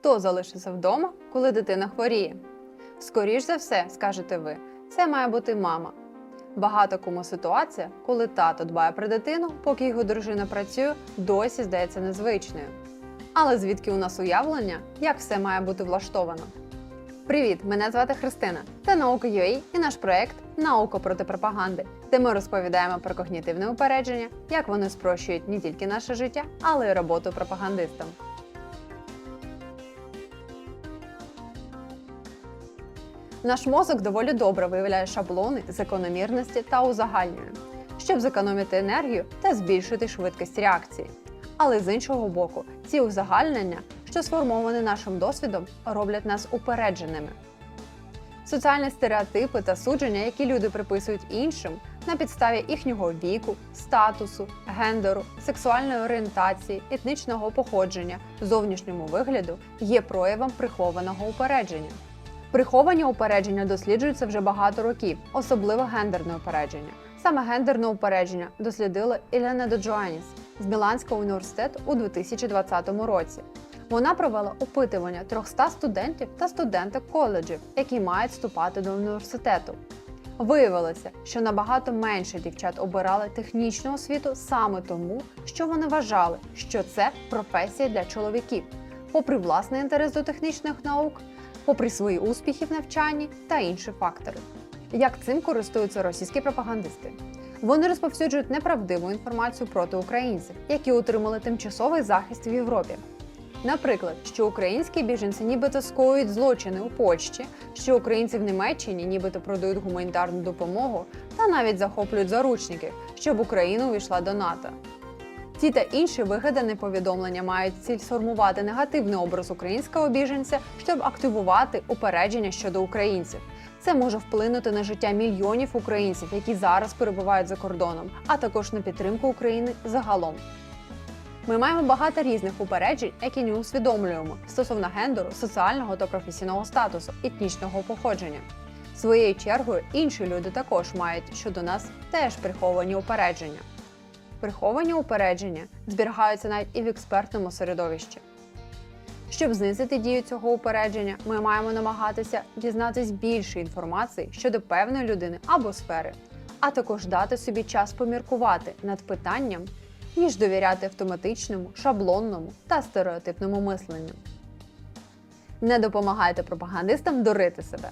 Хто залишиться вдома, коли дитина хворіє? Скоріш за все, скажете ви, це має бути мама. Багато кому ситуація, коли тато дбає про дитину, поки його дружина працює, досі здається незвичною. Але звідки у нас уявлення, як все має бути влаштовано? Привіт! Мене звати Христина. Це наука.ua і наш проект Наука проти пропаганди, де ми розповідаємо про когнітивне упередження, як вони спрощують не тільки наше життя, але й роботу пропагандистам. Наш мозок доволі добре виявляє шаблони, закономірності та узагальнює, щоб зекономити енергію та збільшити швидкість реакції. Але з іншого боку, ці узагальнення, що сформовані нашим досвідом, роблять нас упередженими. Соціальні стереотипи та судження, які люди приписують іншим на підставі їхнього віку, статусу, гендеру, сексуальної орієнтації, етнічного походження, зовнішньому вигляду, є проявом прихованого упередження. Приховані упередження досліджуються вже багато років, особливо гендерне упередження. Саме гендерне упередження дослідила Ілена Доджоаніс з Міланського університету у 2020 році. Вона провела опитування 300 студентів та студенток коледжів, які мають вступати до університету. Виявилося, що набагато менше дівчат обирали технічну освіту саме тому, що вони вважали, що це професія для чоловіків, попри власний інтерес до технічних наук, попри свої успіхи в навчанні та інші фактори. Як цим користуються російські пропагандисти? Вони розповсюджують неправдиву інформацію проти українців, які отримали тимчасовий захист в Європі. Наприклад, що українські біженці нібито скоюють злочини у Польщі, що українці в Німеччині нібито продають гуманітарну допомогу та навіть захоплюють заручників, щоб Україна увійшла до НАТО. Ті та інші вигадані повідомлення мають ціль сформувати негативний образ українського біженця, щоб активувати упередження щодо українців. Це може вплинути на життя мільйонів українців, які зараз перебувають за кордоном, а також на підтримку України загалом. Ми маємо багато різних упереджень, які не усвідомлюємо стосовно гендеру, соціального та професійного статусу, етнічного походження. Своєю чергою інші люди також мають щодо нас теж приховані упередження. Приховані упередження зберігаються навіть і в експертному середовищі. Щоб знизити дію цього упередження, ми маємо намагатися дізнатись більше інформації щодо певної людини або сфери, а також дати собі час поміркувати над питанням, ніж довіряти автоматичному, шаблонному та стереотипному мисленню. Не допомагайте пропагандистам дурити себе.